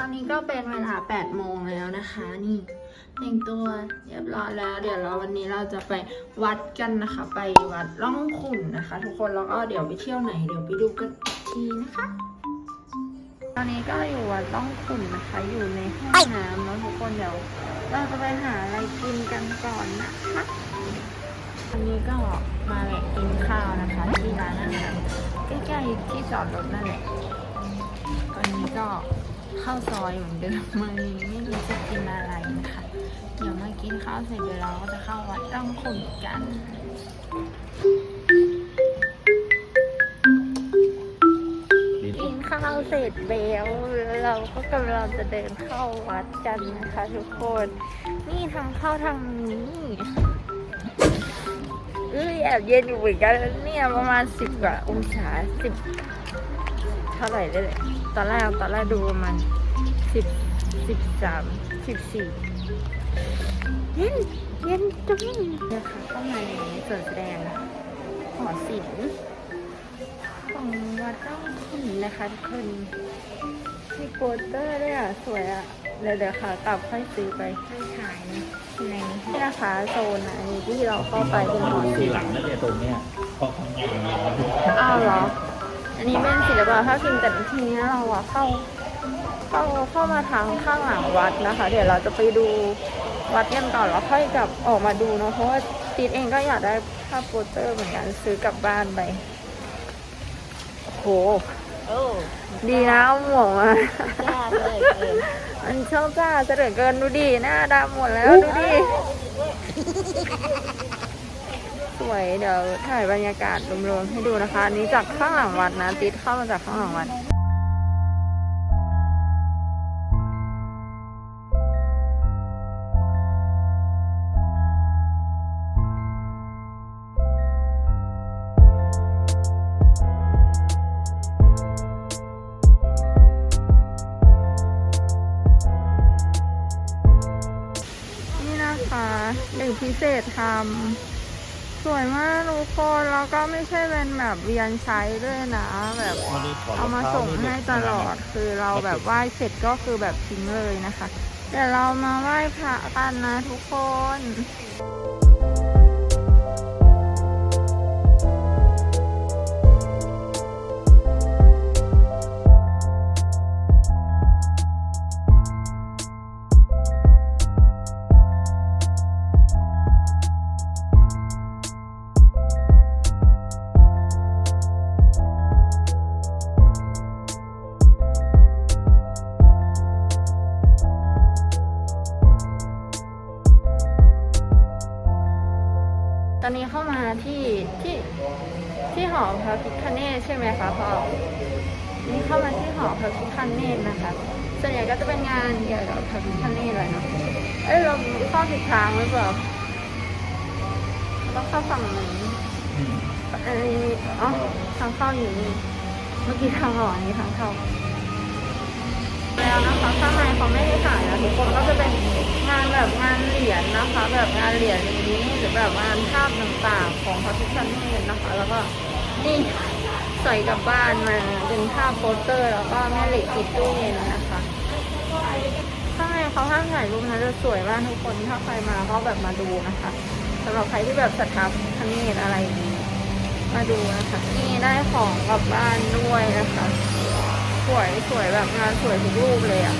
อนนี้ก็เป็นเวลา8โมงแล้วนะคะ นี่แต่งตัวเรียบร้อยแล้ว เดี๋ยวเราวันนี้เราจะไปวัดกันนะคะ ไปวัดร่องขุ่นนะคะ ทุกคนแล้วก็เดี๋ยวไปเที่ยวไหนเดี๋ยวไปดูกันทีนะคะ ตอนนี้ก็อยู่วัดร่องขุ่นนะคะ อยู่ในห้องน้ำแล้วทุกคนเดี๋ยว เราจะไปหาอะไรกินกันก่อนนะคะวันนี้ก็มาแหละกินข้าวนะคะ ที่ร้านอาหารใกล้ๆที่จอดรถนั่นแหละตอนนี้ก็ ข้าวซอยเหมือนเดิมมานี้ไม่รู้จะกินอะไรนะคะเดี๋ยวมากินข้าวเสร็จเดี๋ยวเราก็จะเข้าวัดร่องขุนกันกินข้าวเสร็จแล้วเราก็กำลังจะเดินเข้าวัดกันนะคะทุกคน นี่ทางเข้าทางนี้เอ้ยแอบเย็นอยู่เหมือนกันเนี่ยประมาณสิบกว่าองศาสิบเท่าไหร่ได้เลย ตอนแรกตอนแรกดูประมาณสิบสิบสามสิบสี่เย็นเย็นจังเนี่ยค่ะเข้ามาในส่วนแสดงหอศิลป์ของวัดร่องขุนนะคะทุกคนมีโปสเตอร์ด้วยอะ สวยอะ เดี๋ยวเดี๋ยวค่ะกลับค่อยซื้อไปให้ถ่ายในในนี่นะคะโซนอันนี้ที่เราเข้าไปเป็นหอทีศิลหลังป์นั่นเนี่ยตรงเนี้ยเพราะข้างในมันร้อนอ้าวเหรอ อันนี้เป็นศิลปะถ้าพิมพ์แต่ทีนี้เราอะเข้าเข้าเข้ามาทางข้างหลังวัดนะคะ เดี๋ยวเราจะไปดูวัดกันก่อนแล้วค่อยกลับออกมาดูเนอะเพราะว่าติดเองก็อยากได้ภาพโปสเตอร์เหมือนกันซื้อกลับบ้านไปโอ้โหดีนะหมวกมามันช่างจ้าเหลือเกินดูดิหน้าดำหมดแล้วดูดิ วย เดี๋ยวถ่ายบรรยากาศรวมๆให้ดูนะคะ อันนี้จากข้างหลังวัดนะ ติดเข้ามาจากข้างหลังวัด แล้วก็ไม่ใช่เป็นแบบเวียนใช้ด้วยนะ แบบเอามาส่งให้ตลอดคือเราแบบไหว้เสร็จก็คือแบบทิ้งเลยนะคะ เดี๋ยวเรามาไหว้พระกันนะทุกคน พอนี่เข้ามาที่หอพระพิฆเนศนะคะส่วนใหญ่ก็จะเป็นงานเกี่ยวกับพระพิฆเนศเลยเนาะเอ้ยเราเข้าผิดทางหรือเปล่าต้องเข้าฝั่งนี้เอ้ยอ๋อทางเข้าอยู่นี่เมื่อกี้ทางออกนี้ทางเข้าแล้วนะคะข้างในเขาไม่ได้ถ่ายนะทุกคนก็จะเป็นงานแบบงานเหรียญนะคะ แบบงานเหรียญนี้หรือแบบงานภาพต่างๆ ของพระพิฆเนศนะคะ แล้วก็นี่ ใส่กลับบ้านมาเป็นภาพโปสเตอร์แล้วก็แม่เหล็กติดตู้เย็นนะคะข้างในเขาห้ามถ่ายรูปนะจะสวยมากทุกคนถ้าใครมาก็แบบมาดูนะคะสำหรับใครที่แบบศรัทธาพเนศอะไรนี้มาดูนะคะ นี่ได้ของกลับบ้านด้วยนะคะ สวยสวยแบบงานสวยทุกรูปเลยอะ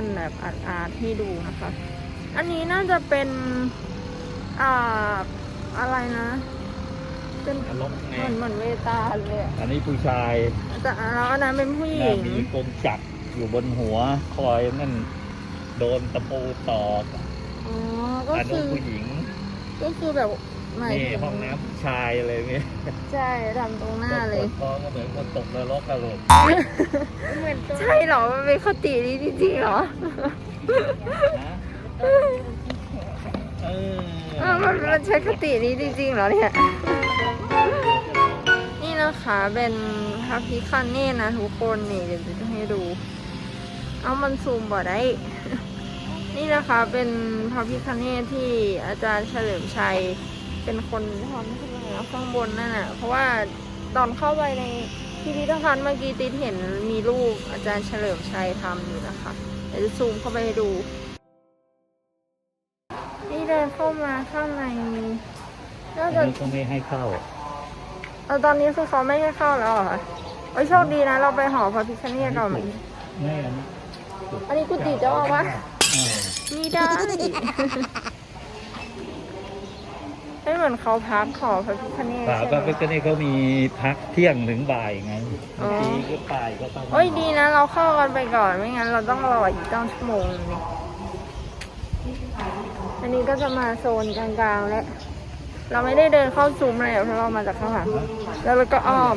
ะแบบรูปปั้นแบบอาร์ตอาร์ตให้ดูนะคะ อันนี้น่าจะเป็นอ่าอะไรนะ เป็นอารมณ์ไงเหมือนเหมือนเวตาเลยอะอันนี้ผู้ชายแต่แล้วอันนั้นเป็นผู้หหน้าญิงมีกงจักรอยู่บนหัวคอยนั่นโดนตะปูตอกอ๋อก็อันคืนู้นอผู้หญิงก็คือแบบ หมายนี่ถึงห้องน้ำผู้ชายอะไรเงี้ยใช่ทำตรงหน้าเลยปวดท้องก็เหมือนคนตกนรกอะลูกใช่เหรอ มันเป็นคตินี้จริงๆเหรอนะเออเออมันมันใช้คตินี้จริงๆเหรอเนี่ย นี่นะคะเป็นพระพิคเนตนะทุกคนนี่เดี๋ยวจะให้ดู เอามันซูมบ่ได้ นี่นะคะเป็นพระพิคเนตที่อาจารย์เฉลิมชัย เป็นคนทำขึ้นมาแล้วข้างบนนั่นน่ะเพราะว่าตอนเข้าไปในพิพิธภัณฑ์เมื่อกี้ติดเห็นมีรูปอาจารย์เฉลิมชัยทำอยู่นะคะ เดี๋ยวจะซูมเข้าไปให้ดู นี่เดินเข้ามาข้างในน่าอันจะนี้ก็ไม่ให้เข้าเออตอนนี้คือเขาไม่ให้เข้าแล้วเหรอคะโอ้ยโชคดีนะ เราไปหอพระพิคเนตก่อนมันไม่อันนี้อันนี้กุฏิเจ้าอาวาสเออไม่ได้ ไม่เหมือนเขาพักขอพระพิคเนตป่าใช่ก็ไหมก็นี่เขามีพักเที่ยงถึงบ่ายไงอ๋อ บางทีก็บ่ายก็ต้องโอ้ยดีนะ เราเข้ากันไปก่อนไม่งั้นเราต้องรออีกตั้งชั่วโมงนึงนี่อันนี้ก็จะมาโซนกลางๆแล้วเราไม่ได้เดินเข้าซุ้มเลยเพราะเรามาจากข้างหลังแล้วเราก็อ้อม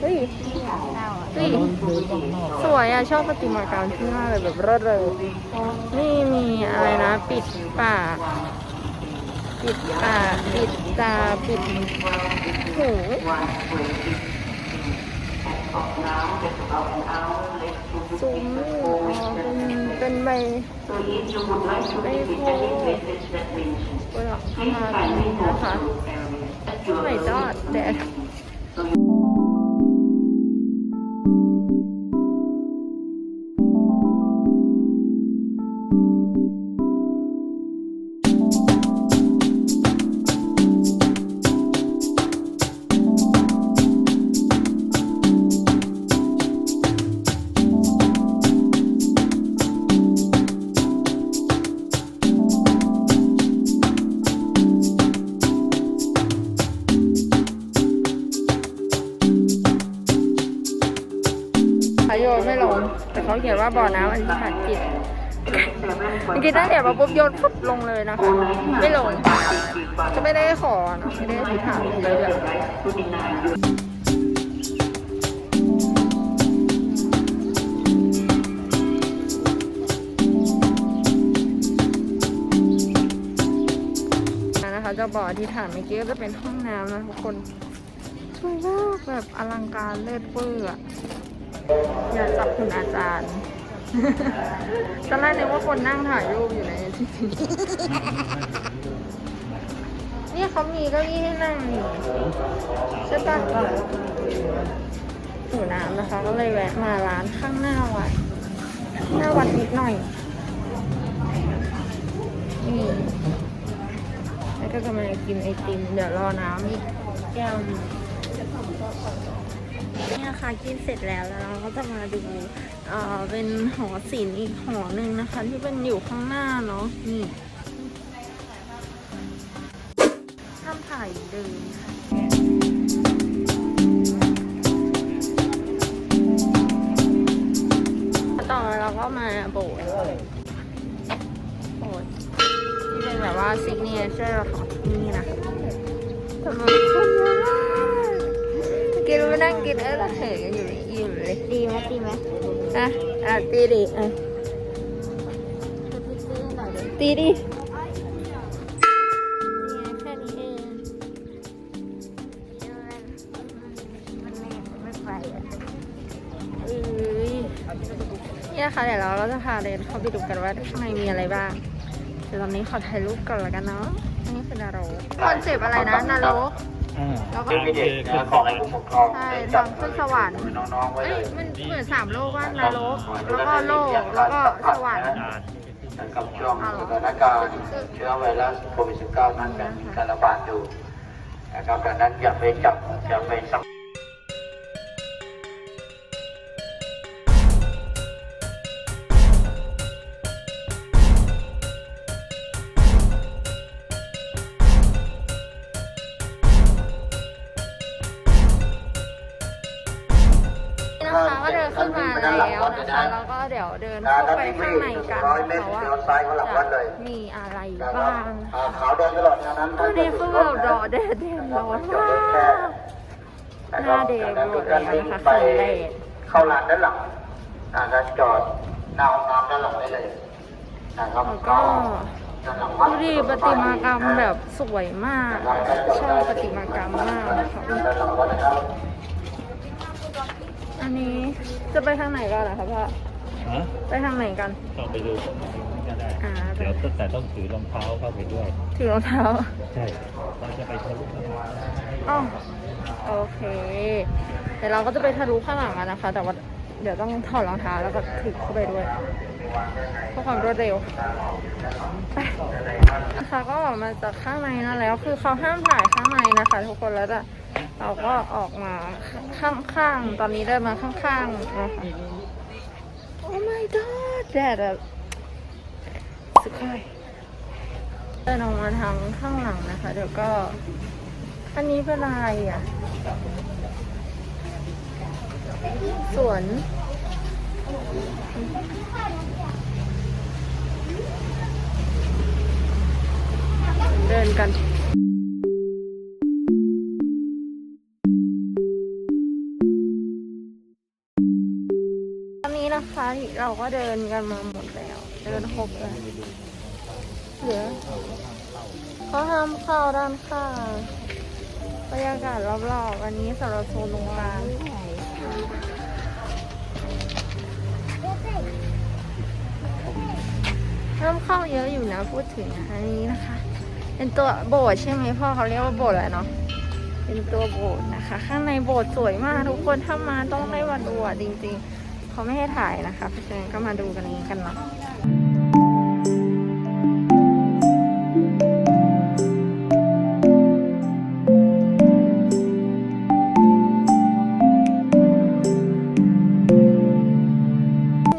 เฮ้ยเฮ้ยสวยอะชอบประติมากรรมที่มากเลยแบบเลิศเลยนี่มีอะไรนะ ปิดปาก ปิดปากปิดตาปิดหูซุ้มอ๋อเป็นเป็นใบใบโพธิ์บนหลังคาแบบนี้นะคะไม่จอดแดด ลงเลยนะคะ ไม่ลง จะไม่ได้ขอนะไม่ได้อธิษฐานเลยเลยนะคะเจะบ่ออธิษฐานเมื่อกี้ก็จะเป็นห้องน้ำนะทุกคนสวยมากแบบอลังการเลิศเวอร์ออย่าจับคุณอาจารย์ ตอนแรกนึกว่าคนนั่งถ่ายรูปอยู่ในจริงๆนี่เขามีเก้าอี้ให้นั่งอยู่ใช่ปะหิวน้ำนะคะ ก็เลยแวะมาร้านข้างหน้าวัดหน้าวัดนิดหน่อยนี่แล้วก็กำลังกินไอติม เดี๋ยวรอน้ำอีกแก้วนึง นี่นะคะกินเสร็จแล้วแล้วเราก็จะมาดูเอ่อเป็นหอศิลป์อีกหอหนึ่งนะคะ ที่เป็นอยู่ข้างหน้าเนาะนี่ห้ามถ่ายเดินค่ะต่อมาเราก็มาโบสถ์โบสถ์ที่เป็นแบบว่าซิกเนเจอร์ของที่นี่นะคะทำไมคน นั่งกินเออเราเหยอยู่อยู่เลยดีไหมดีไหมอะอะตีดิอะตีดินี่ไงแค่นี้เองมันไม่ไม่ไปอะเอ้ยนี่นะคะเดี๋ยวเราก็จะพาเดินเข้าไปดูกันว่าข้างในมีอะไรบ้างเดี๋ยวตอนนี้ขอถ่ายรูปก่อนแล้วกันเนาะอันนี้คือนาโรคอนเซปอะไรนะนาโร อ่าแล้วก็โอเคขึ้นขอให้ผู้ปกครองใช่ได้ทางขึ้นสวรรค์ น้องๆไว้เอ้เลยย มันเหมือนสามโลกว่านรกแล้วก็โลกแล้วก็สวรรค์ กับช่วงสถานการณ์เชื้อไวรัสโควิด -19 นั้นยังมีการระบาดอยู่นะครับดังนั้นอย่าไปจับอย่าไปสัมนี่ แล้วก็เดี๋ยวเดินเข้าไปข้างในกันนะคะว่าจะมีอะไรบ้างอ่าขาวแดงตลอดทางนั้นตอนนี้คือเรารอแดดแดดร้อนมากหน้าแดงหมดแล้วนะคะไปคือแดดเข้าลานด้านหลังนะครับจอดหน้าห้องน้ำด้านหลังได้เลยนะครับแล้วก็ดูดิประติมากรรมแบบสวยมากชอบประติมากรรมมากนะคะอันนี้จะไปทางไหนกันนะคะพ่อ ฮะไปทางไหนกัน ต้องไปดูตรงนี้ก็ได้ อ่า เดี๋ยวตั้งแต่ต้องถือรองเท้าเข้าไปด้วย ถือรองเท้า ใช่เราจะไปทะลุข้างหลังอ๋อโอเค เดี๋ยวเราก็จะไปทะลุข้างหลังกันนะคะ แต่ว่าเดี๋ยวต้องถอดรองเท้าแล้วก็ถือเข้าไปด้วยเพื่อความรวดเร็วไปนะคะก็ออกมาจากข้างในนั่นแล้ว คือเขาห้ามถ่ายข้างในนะคะ ทุกคนแล้วแต่เราก็ออกมาข้างๆ ตอนนี้เดินมาข้างๆนะคะ โอ้ my god แดดแบบสุดยอดเดินออกมาทางข้างหลังนะคะ เดี๋ยวก็ อันนี้เป็นอะไรอะ สวนเดินกันตอน เราก็เดินกันมาหมดแล้ว เดินครบแล้วเหลือเขาห้ามเข้าด้านข้างบรรยากาศรอบๆอันนี้สำหรับโซนตรงกลางห้ามเข้าเยอะอยู่นะพูดถึงอันนี้นะคะ เป็นตัวโบสถ์ใช่ไหมพ่อเขาเรียกว่าโบสถ์อะไรเนาะเป็นตัวโบสถ์นะคะ ข้างในโบสถ์สวยมากทุกคนถ้ามาต้องได้มาดูอะจริง ๆ เขาไม่ให้ถ่ายนะคะเพราะฉะนั้นก็มาดูกันนี้กันเนาะ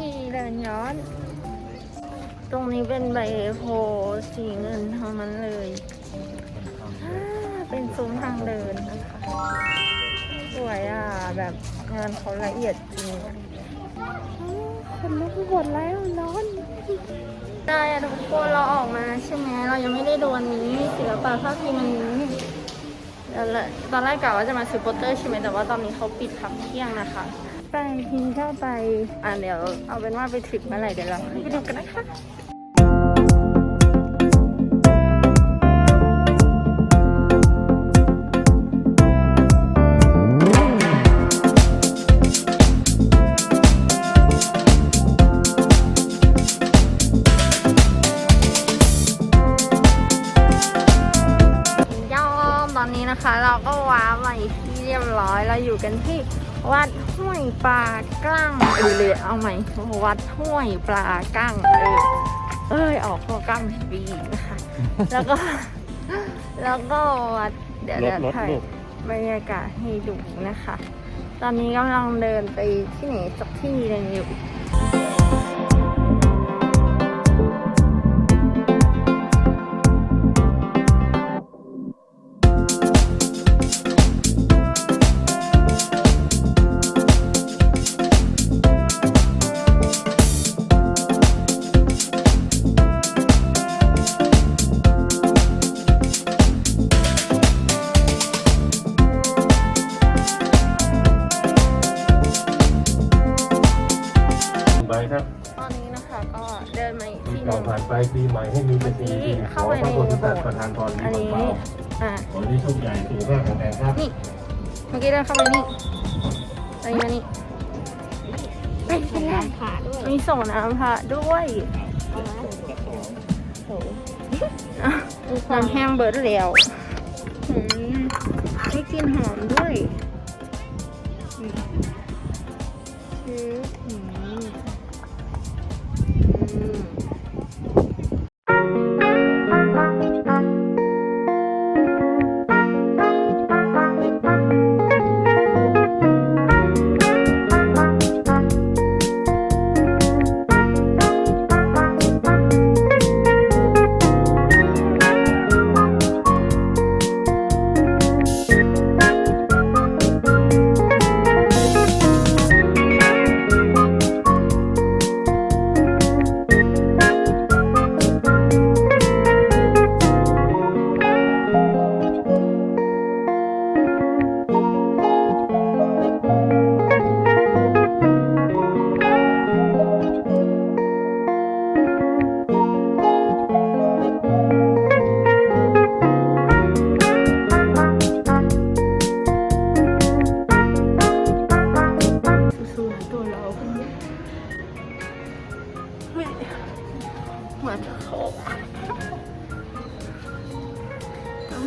นี่เดินย้อนตรงนี้เป็นใบโพสีเงินทั้งนั้นเลย เป็นซุ้มทางเดินนะคะ สวยอะ แบบงานเขาละเอียดจริง คนลุกหมดแล้วร้อนได้อะทุกคนเราออกมาใช่ไหมเรายังไม่ได้ดูอันนี้ศิลปะภาพพิมพ์อันนี้เดี๋ยวละตอนแรกกะว่าจะมาซื้อโปสเตอร์ใช่ไหมแต่ว่าตอนนี้เขาปิดพักเที่ยงนะคะไปกินข้าวไปอะเดี๋ยวเอาเป็นว่าไปถึงเมื่อไหร่เดี๋ยวเราไปดูกันนะคะ วัดห้วยปลากั้งเออเลยเอาใหม่วัดห้วยปลากั้งเออเอ้ยออกพวกกั้งดีนะคะ แล้วก็ แล้วก็วัดเดี๋ยวรถเดี๋ยวรถถ่ายลูกบรรยากาศให้ดูนะคะ ตอนนี้กำลังเดินไปที่ไหนสักที่หนึงอยู่ ไปครับตอนนี้นะคะก็เดินมาอีกที่หก่อนึ่นงผ่านไปปีใหม่ให้มีแต่สิ่งดีๆขเข้าอไปพระในโพธิโบสัตสว์ถ์ประทานพรอันมีนี้ความเบาอะขอให้โชคใหญ่สุขภาพแข็งแรงครับนี่เมื่อกี้เดินเข้าไปนี่อันนี้มานี่ไปเป็นไรขาด้วยมีส่งน้ำพระด้วยเอาไหมอะน้ำแห้งเบิร์ดแล้วอืมไม่กลินหอมด้วยอืม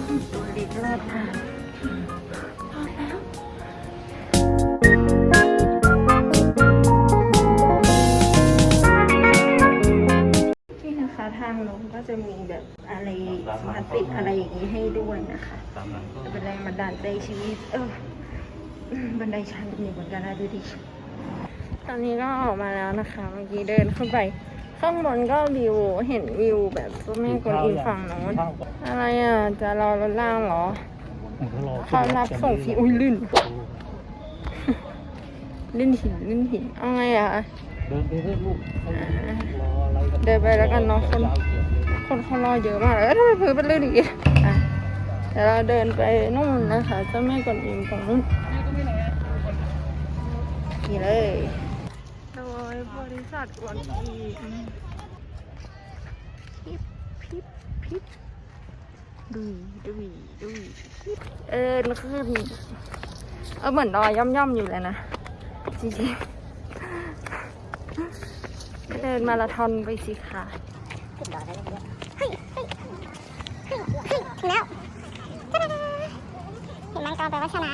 ที่ร้วนี่นทางลงก็จะมีแบบอะไรมาติดอะไรอย่างนี้ให้ด้วยนะคะจะเป็นแรงบันดาลใจชีวิต เออบันไดชันอยู่เหมือนกันนะดูดิตอนนี้ก็ออกมาแล้วนะคะ เมื่อกี้เดินขึ้นไป ข้างบนก็วิวเห็นวิวแบบตัวแม่กวนอิมฝั่งโน้นข้าวก่อนอะไรอะ จะรอรถล่างเหรอเขารอเขารับส่งฟรีอุ้ยลื่น ลื่นหินลื่นหินเอาไงอะเดินไปเรื่อยลูกรออะไรกันเดินไปแล้วกันเนาะคนคนเขารอเยอะมากเลยแล้วทำไมพื้นเป็นลื่นอีกอะเดี๋ยวเราเดินไปนู่นนะคะเจ้าแม่กวนอิมตรงนู้นนี่เลยโดย บริษัทกวนอิมพิบพิบพิบดุยดุยดุยพิบเอินขึ้นเออเหมือนดอยย่อมๆอยู่เลยนะจริงๆก็เดินมาราธอนไปสิค่ะขึ้นดอยได้เลยเฮ้ยเฮ้ยเฮ้ยเฮ้ยถึงแล้วเห็นมังกรแปลว่าชนะ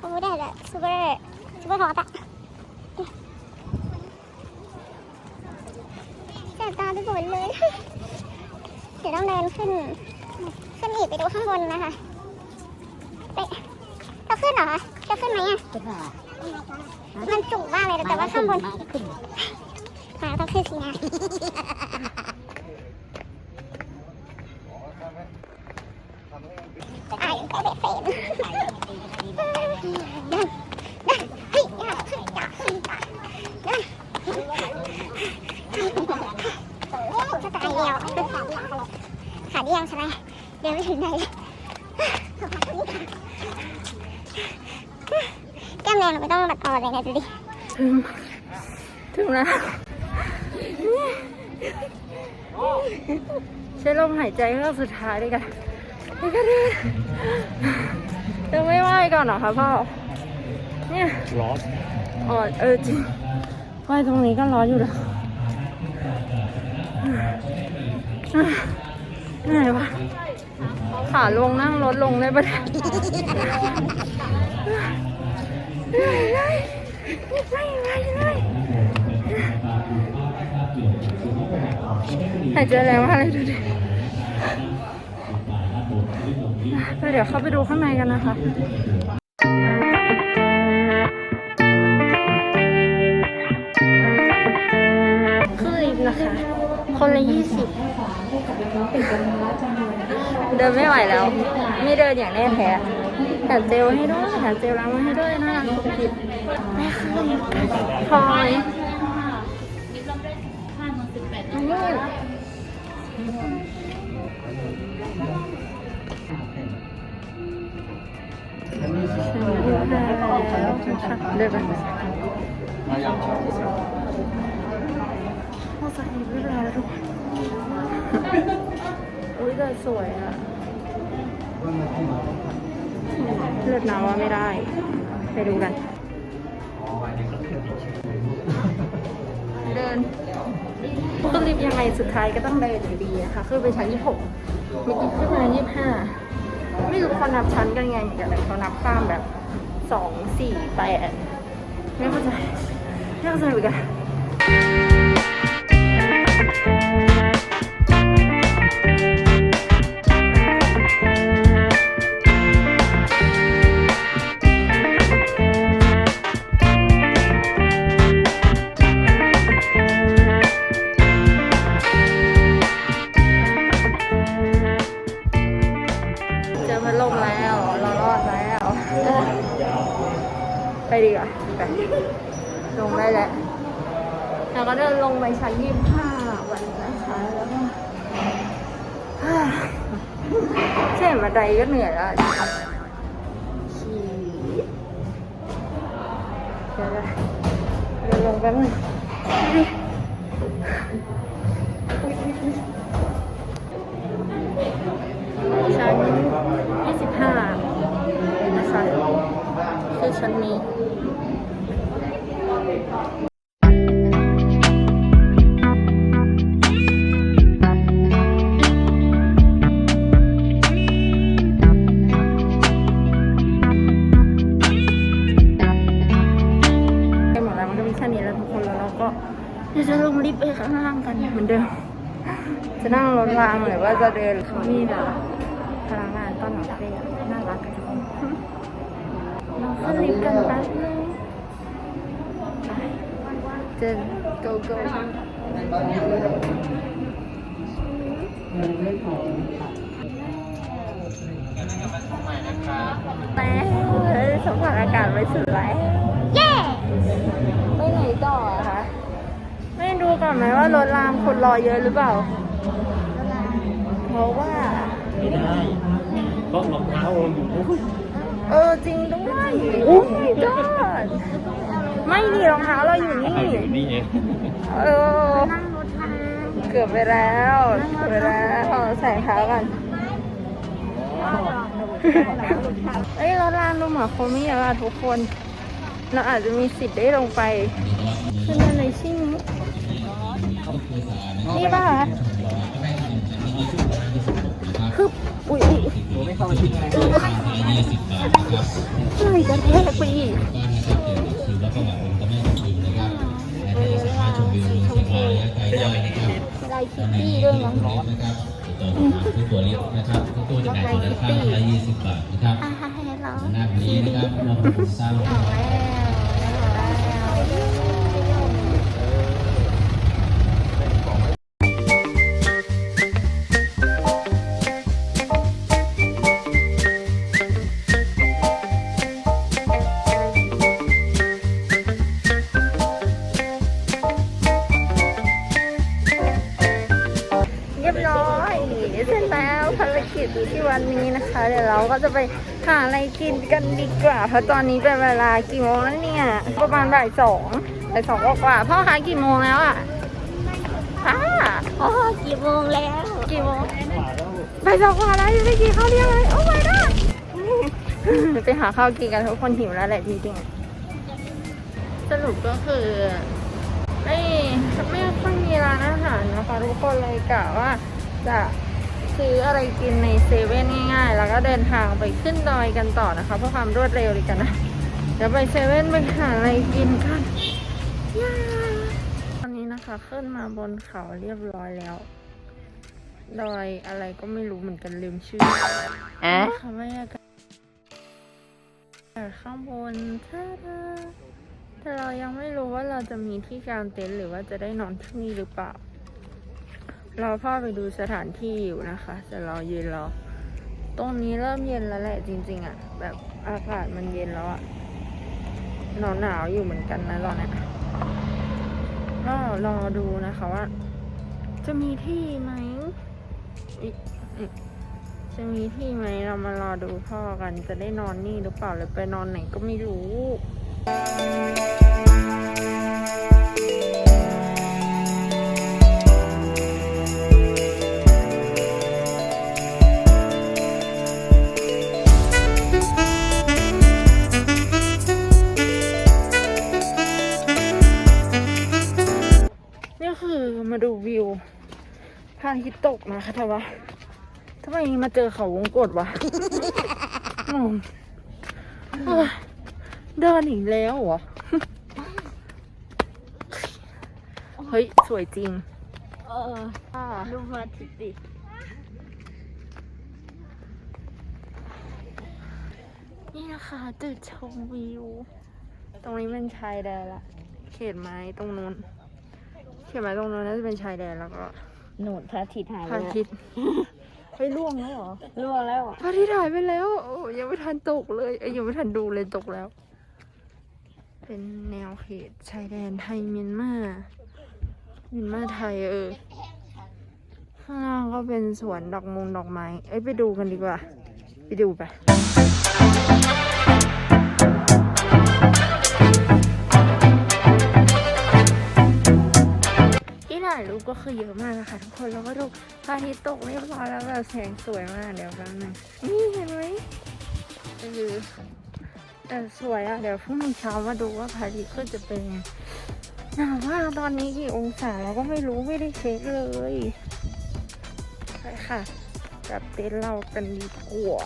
โอ้ได้เลยซูเปอร์ ซูเปอร์ฮอตอะแสบตาไปหมดเลย เดี๋ยวต้องเดินขึ้น ขึ้นอีกไปดูข้างบนนะคะไปจะขึ้นเหรอคะจะขึ้นไหมอะมันสูงมากเลยแต่ว่าข้างบนมาต้องขึ้นสินะไอ้ก็ได้เฟนดันดันเฮ้ยอย่าขึ้นอย่าขึ้นดันจะตายเดียวขาเดียวใช่ไหมเดี๋ยวไม่ถึงไหนแก้มแรงเราไม่ต้องบั ดออนเลยนะดูดิถึงถึงแล้วใช้ลมหายใจเรื่องสุดท้ายด้วยกันไปกันเลยยังไม่ไหวก่อนเหรอคะพ่อเนี่ยร้อนอ๋อเออจริงไหวตรงนี้ก็ร้อนอยู่แล้วอะเหนื่อยวะขาลงนั่งรถลงได้ปะเนี่ยเหนื่อายใจแรงมากเลยดูดิเดี๋ยวเข้าไปดูข้างในกันนะคะขึ้นลิฟนะคะ คนละยี่สิบเดินไม่ไหวแล้ว ไม่เดินอย่างแน่แท้ แถมเจลให้ด้วยแถมเจลล้างมือให้ด้วยน่ารักสุดจิตไม่ขึ้นพลอยนู่นเดินไปมายังพอสักนิดเรียบร้อยแล้วทุกคนอุ้ยแต่สวยอะ เลือดน้ำว่าไม่ได้ ไปดูกัน เดินขึ้นลิฟต์ยังไงสุดท้ายก็ต้องเดินอยู่ดีอะค่ะขึ้นไปชั้นยี่หกเมื่อกี้ขึ้นมายี่ห้าไม่รู้เขานับชั้นกันไงเหมือนกันแต่เขานับข้ามแบบสองสี่แปดไม่เข้าใจไม่เข้าใจเหมือนกัน ชั้นนี้ไปหมดแล้วมันก็มีแค่นี้แล้วทุกคนแล้วเราก็เดี๋ยวจะลงลิฟต์ไปข้างล่างกันเหมือนเดิม จะนั่งรถรางหรือว่าจะเดินเขามีแบบพนักงานต้อนรับเด็กน่ารักจังเราขึ้นลิฟต์กันแป๊บนึงไปเจน go go แต่ สัมผัสอากาศไม่สุดแล้วเย้ไปไหนต่ออะคะ ไม่ดูก่อนไหมว่ารถรางคนรอเยอะหรือเปล่า เพราะว่า ไม่ได้เพราะรองเท้าเราอยู่นู่นเออจริงด้วยโอ้ my god ไม่ดีรองเท้าเราอยู่นี่อยู่นี่เองเออ นั่งรถมาเกือบไปแล้ว เกือบไปแล้วใส่เท้ากัน เอ้ยรถรางดูเหมือนคนไม่เยอะอะทุกคน เราอาจจะมีสิทธิ์ได้ลงไปขึ้นมาในชิ่งนี้นี่ป่ะคะคืออุ้ยอุ้ยไม่เข้ามาทิ้งอะไรไหลกระแทกไปอีกลายคิตตี้ด้วยมั้ง ทุกตัวลิฟต์นะครับทุกตัวจะแบ่งราคาละ20บาทนะครับอ่าให้เราหน้านี้นะครับเราสร้าง อะไรกินกันดีกว่า เพราะตอนนี้เป็นเวลากี่โมงแล้วเนี่ย ประมาณบ่ายสองบ่ายสองกว่าๆพ่อคะกี่โมงแล้วอะพ่อโอ้กี่โมงแล้ว กี่โมงบ่ายสองกว่าแล้วยังไม่กินข้าวเที่ยงเลยโอ้ my god ไปหาข้าวกินกันทุกคนหิวแล้วแหละจริงๆสรุปก็คือไม่ไม่ค่อยมีร้านอาหารนะคะทุกคนเลยกะว่าจะ ซื้ออะไรกินในเซเว่นง่ายๆ แล้วก็เดินทางไปขึ้นดอยกันต่อนะคะเพื่อความรวดเร็วดีกันนะ เดี๋ยวไปเซเว่นไปหาอะไรกินกันย่าตอนนี้นะคะขึ้นมาบนเขาเรียบร้อยแล้ว ดอยอะไรก็ไม่รู้เหมือนกันลืมชื่ออะค่ะบรรยากาศข้างบนท่าดาแต่เรายังไม่รู้ว่าเราจะมีที่กางเต็นท์หรือว่าจะได้นอนที่นี่หรือเปล่า เราพ่อไปดูสถานที่อยู่นะคะแต่เรายืนรอ ตรงนี้เริ่มเย็นแล้วแหละจริง ๆอะ่ะ แบบอากาศมันเย็นแล้วอะ่ะหนาวหนาวอยู่เหมือนกันนะตอนเนี้ยก็รอดูนะคะว่า จะมีที่ไหมจะมีที่ไหมเรามารอดูพ่อกัน จะได้นอนนี่หรือเปล่าหรือไปนอนไหนก็ไม่รู้ อมาดูวิวพระอาทิตย์ตกนะคะแต่ว่าทำไมมาเจอเขาวงกดวะงงเอ้ยเดินอีกแล้วเหรอ เฮ้ย สวยจริง เอออ่าดูพระอาทิตย์ดินี่นะคะจุดชมวิว ตรงนี้เป็นชายแดนละ เขตไม้ตรงนู้น เขตไม้ตรงนู้นน่าจะเป็นชายแดนแล้วก็หนูพระอาทิตย์หายพระอาทิตย์เฮ้ยล่วงแล้วเหรอล่วงแล้วพระอาทิตย์หายไปแล้วโอ้ยังไม่ทันตกเลยเอ้ยยังไม่ทันดูเลยตกแล้ว เป็นแนวเขตชายแดนไทยเมียนมาเมียนมาไทยเออข้างล่างก็เป็นสวนดอกมงดอกไม้ เอ้ยไปดูกันดีกว่า ไปดูไป ก็คือเยอะมากนะคะ ทุกคนแล้วก็ดูพระอาทิตย์ตกเรียบร้อยแล้วแบบแสงสวยมากเดี๋ยวแป๊บนึงนี่เห็นไหมเออแต่สวยอะเดี๋ยวพรุ่งนี้เช้ามาดูว่าพระอาทิตย์ขึ้นจะเป็นไงหนาวมากตอนนี้กี่องศาเราก็ไม่รู้ไม่ได้เช็คเลยไปค่ะกลับเต็นท์เรากันดีกว่า